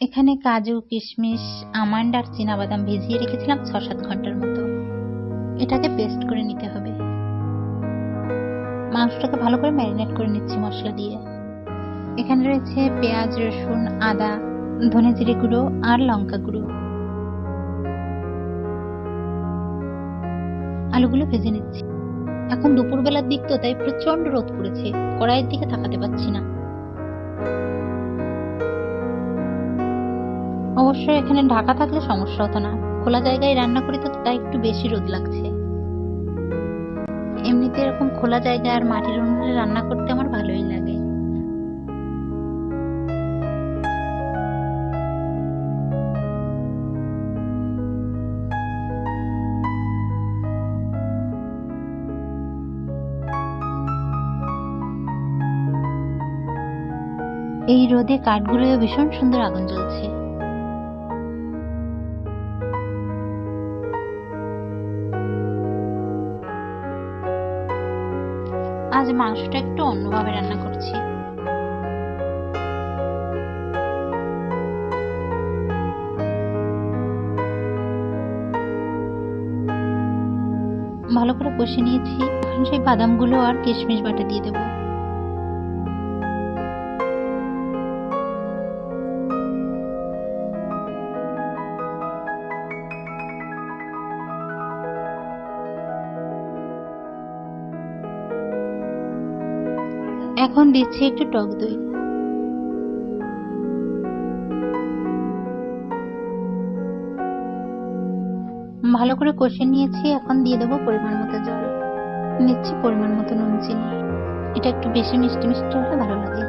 এখানে কাজু কিশমিশ আমন্ড আর বাদাম ভিজিয়ে রেখেছিলাম ছ সাত ঘণ্টার মতো। এটাকে পেস্ট করে নিতে হবে। মাংসটাকে ভালো করে ম্যারিনেট করে নিচ্ছি মশলা দিয়ে। এখানে রয়েছে পেঁয়াজ রসুন আদা ধনে জিরে গুঁড়ো আর লঙ্কা গুঁড়ো। আলুগুলো ভেজে নিচ্ছি। এখন দুপুরবেলার দিক তো তাই প্রচণ্ড রোদ পড়েছে। কড়াইয়ের দিকে তাকাতে পাচ্ছি না। অবশ্য এখানে ঢাকা থাকলে সমস্যা হতো না। খোলা জায়গায় রান্না করি তো তাই একটু বেশি রোদ লাগছে। এমনিতে এরকম খোলা জায়গা আর মাটির উনুনে রান্না করতে আমার ভালোই লাগে। এই রোদে কাঠগুলোয় ভীষণ সুন্দর আগুন জ্বলছে। আজ মাংসটা একটু অন্যভাবে রান্না করছি। ভালো করে কষে নিয়েছি। এখন সেই বাদামগুলো আর কিশমিশ বাটা দিয়ে দেবো। এখন দিচ্ছি একটু টক দই। ভালো করে কষে নিয়েছি, এখন দিয়ে দেবো পরিমাণ মতো জল। নিচ্ছি পরিমাণ মতো নুন, চিনি। এটা একটু বেশি মিষ্টি মিষ্টি হলে ভালো লাগে।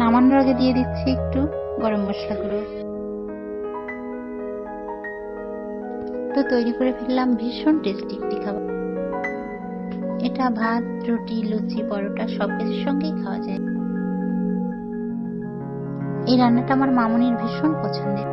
নামানোর আগে দিয়ে দিচ্ছি একটু গরম মশলা গুঁড়ো। তো তৈরি করে ফেললাম ভীষণ টেস্টি একটি খাবার। এটা ভাত, রুটি, লুচি, পরোটা সব কিছুর সঙ্গেই খাওয়া যায়। এই রান্নাটা আমার মামনির ভীষণ পছন্দের।